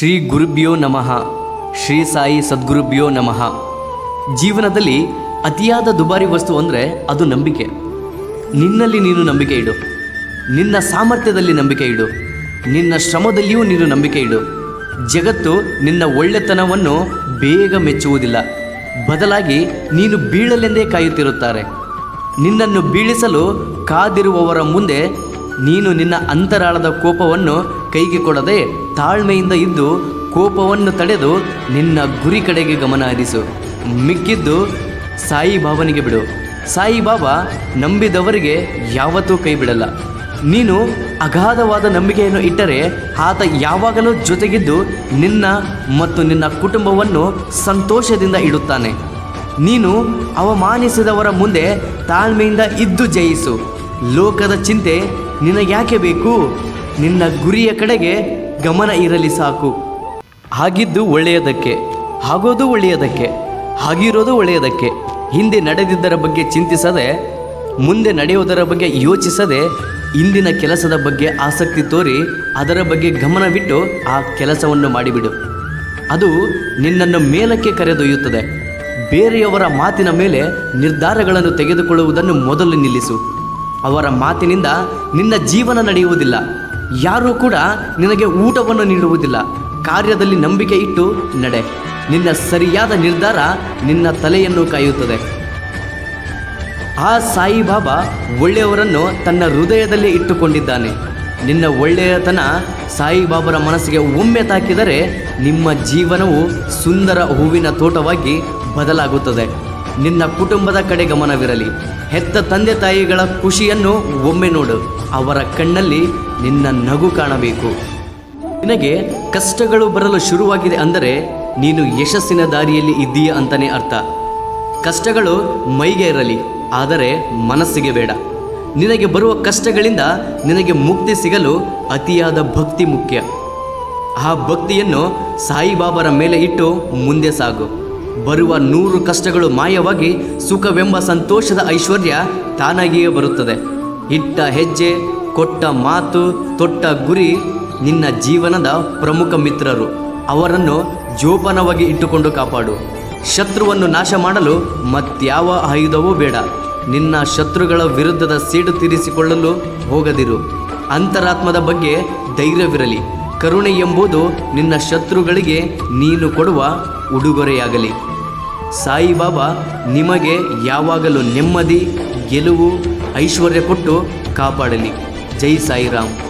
ಶ್ರೀ ಗುರುಭ್ಯೋ ನಮಃ, ಶ್ರೀ ಸಾಯಿ ಸದ್ಗುರುಭ್ಯೋ ನಮಃ. ಜೀವನದಲ್ಲಿ ಅತಿಯಾದ ದುಬಾರಿ ವಸ್ತು ಅಂದರೆ ಅದು ನಂಬಿಕೆ. ನಿನ್ನಲ್ಲಿ ನೀನು ನಂಬಿಕೆ ಇಡು. ನಿನ್ನ ಸಾಮರ್ಥ್ಯದಲ್ಲಿ ನಂಬಿಕೆ ಇಡು. ನಿನ್ನ ಶ್ರಮದಲ್ಲಿಯೂ ನೀನು ನಂಬಿಕೆ ಇಡು. ಜಗತ್ತು ನಿನ್ನ ಒಳ್ಳೆತನವನ್ನು ಬೇಗ ಮೆಚ್ಚುವುದಿಲ್ಲ. ಬದಲಾಗಿ ನೀನು ಬೀಳಲೆಂದೇ ಕಾಯುತ್ತಿರುತ್ತಾರೆ. ನಿನ್ನನ್ನು ಬೀಳಿಸಲು ಕಾದಿರುವವರ ಮುಂದೆ ನೀನು ನಿನ್ನ ಅಂತರಾಳದ ಕೋಪವನ್ನು ಕೈಗೆ ಕೊಡದೆ ತಾಳ್ಮೆಯಿಂದ ಇದ್ದು ಕೋಪವನ್ನು ತಡೆದು ನಿನ್ನ ಗುರಿ ಕಡೆಗೆ ಗಮನ ಹರಿಸು. ಮಿಕ್ಕಿದ್ದು ಸಾಯಿಬಾಬನಿಗೆ ಬಿಡು. ಸಾಯಿಬಾಬಾ ನಂಬಿದವರಿಗೆ ಯಾವತ್ತೂ ಕೈ ಬಿಡಲ್ಲ. ನೀನು ಅಗಾಧವಾದ ನಂಬಿಕೆಯನ್ನು ಇಟ್ಟರೆ ಆತ ಯಾವಾಗಲೂ ಜೊತೆಗಿದ್ದು ನಿನ್ನ ಮತ್ತು ನಿನ್ನ ಕುಟುಂಬವನ್ನು ಸಂತೋಷದಿಂದ ಇಡುತ್ತಾನೆ. ನೀನು ಅವಮಾನಿಸಿದವರ ಮುಂದೆ ತಾಳ್ಮೆಯಿಂದ ಇದ್ದು ಜಯಿಸು. ಲೋಕದ ಚಿಂತೆ ನಿನಗ್ಯಾಕೆ ಬೇಕು? ನಿನ್ನ ಗುರಿಯ ಕಡೆಗೆ ಗಮನ ಇರಲಿ ಸಾಕು. ಹಾಗಿದ್ದು ಒಳ್ಳೆಯದಕ್ಕೆ ಆಗೋದು ಒಳ್ಳೆಯದಕ್ಕೆ, ಹಾಗಿರೋದು ಒಳ್ಳೆಯದಕ್ಕೆ. ಹಿಂದೆ ನಡೆದಿದ್ದರ ಬಗ್ಗೆ ಚಿಂತಿಸದೆ, ಮುಂದೆ ನಡೆಯುವುದರ ಬಗ್ಗೆ ಯೋಚಿಸದೆ, ಇಂದಿನ ಕೆಲಸದ ಬಗ್ಗೆ ಆಸಕ್ತಿ ತೋರಿ ಅದರ ಬಗ್ಗೆ ಗಮನವಿಟ್ಟು ಆ ಕೆಲಸವನ್ನು ಮಾಡಿಬಿಡು. ಅದು ನಿನ್ನನ್ನು ಮೇಲಕ್ಕೆ ಕರೆದೊಯ್ಯುತ್ತದೆ. ಬೇರೆಯವರ ಮಾತಿನ ಮೇಲೆ ನಿರ್ಧಾರಗಳನ್ನು ತೆಗೆದುಕೊಳ್ಳುವುದನ್ನು ಮೊದಲು ನಿಲ್ಲಿಸು. ಅವರ ಮಾತಿನಿಂದ ನಿನ್ನ ಜೀವನ ನಡೆಯುವುದಿಲ್ಲ. ಯಾರೂ ಕೂಡ ನಿನಗೆ ಊಟವನ್ನು ನೀಡುವುದಿಲ್ಲ. ಕಾರ್ಯದಲ್ಲಿ ನಂಬಿಕೆ ಇಟ್ಟು ನಡೆ. ನಿನ್ನ ಸರಿಯಾದ ನಿರ್ಧಾರ ನಿನ್ನ ತಲೆಯನ್ನು ಕಾಯುತ್ತದೆ. ಆ ಸಾಯಿಬಾಬಾ ಒಳ್ಳೆಯವರನ್ನು ತನ್ನ ಹೃದಯದಲ್ಲಿ ಇಟ್ಟುಕೊಂಡಿದ್ದಾನೆ. ನಿನ್ನ ಒಳ್ಳೆಯತನ ಸಾಯಿಬಾಬರ ಮನಸ್ಸಿಗೆ ಒಮ್ಮೆ ತಾಕಿದರೆ ನಿಮ್ಮ ಜೀವನವು ಸುಂದರ ಹೂವಿನ ತೋಟವಾಗಿ ಬದಲಾಗುತ್ತದೆ. ನಿನ್ನ ಕುಟುಂಬದ ಕಡೆ ಗಮನವಿರಲಿ. ಹೆತ್ತ ತಂದೆ ತಾಯಿಗಳ ಖುಷಿಯನ್ನು ಒಮ್ಮೆ ನೋಡು. ಅವರ ಕಣ್ಣಲ್ಲಿ ನಿನ್ನ ನಗು ಕಾಣಬೇಕು. ನಿನಗೆ ಕಷ್ಟಗಳು ಬರಲು ಶುರುವಾಗಿದೆ ಅಂದರೆ ನೀನು ಯಶಸ್ಸಿನ ದಾರಿಯಲ್ಲಿ ಇದ್ದೀಯ ಅಂತಲೇ ಅರ್ಥ. ಕಷ್ಟಗಳು ಮೈಗೆ ಇರಲಿ, ಆದರೆ ಮನಸ್ಸಿಗೆ ಬೇಡ. ನಿನಗೆ ಬರುವ ಕಷ್ಟಗಳಿಂದ ನಿನಗೆ ಮುಕ್ತಿ ಸಿಗಲು ಅತಿಯಾದ ಭಕ್ತಿ ಮುಖ್ಯ. ಆ ಭಕ್ತಿಯನ್ನು ಸಾಯಿಬಾಬರ ಮೇಲೆ ಇಟ್ಟು ಮುಂದೆ ಸಾಗು. ಬರುವ ನೂರು ಕಷ್ಟಗಳು ಮಾಯವಾಗಿ ಸುಖವೆಂಬ ಸಂತೋಷದ ಐಶ್ವರ್ಯ ತಾನಾಗಿಯೇ ಬರುತ್ತದೆ. ಇಟ್ಟ ಹೆಜ್ಜೆ, ಕೊಟ್ಟ ಮಾತು, ತೊಟ್ಟ ಗುರಿ ನಿನ್ನ ಜೀವನದ ಪ್ರಮುಖ ಮಿತ್ರರು. ಅವರನ್ನು ಜೋಪಾನವಾಗಿ ಇಟ್ಟುಕೊಂಡು ಕಾಪಾಡು. ಶತ್ರುವನ್ನು ನಾಶ ಮಾಡಲು ಮತ್ಯಾವ ಆಯುಧವೂ ಬೇಡ. ನಿನ್ನ ಶತ್ರುಗಳ ವಿರುದ್ಧದ ಸೇಡು ತೀರಿಸಿಕೊಳ್ಳಲು ಹೋಗದಿರು. ಅಂತರಾತ್ಮದ ಬಗ್ಗೆ ಧೈರ್ಯವಿರಲಿ. ಕರುಣೆ ಎಂಬುದು ನಿನ್ನ ಶತ್ರುಗಳಿಗೆ ನೀನು ಕೊಡುವ ಉಡುಗೊರೆಯಾಗಲಿ. ಸಾಯಿಬಾಬಾ, ನಿಮಗೆ ಯಾವಾಗಲೂ ನೆಮ್ಮದಿ, ಗೆಲುವು ಐಶ್ವರ್ಯ ಕೊಟ್ಟು ಕಾಪಾಡಲಿ. ಜೈ ಸಾಯಿರಾಮ್.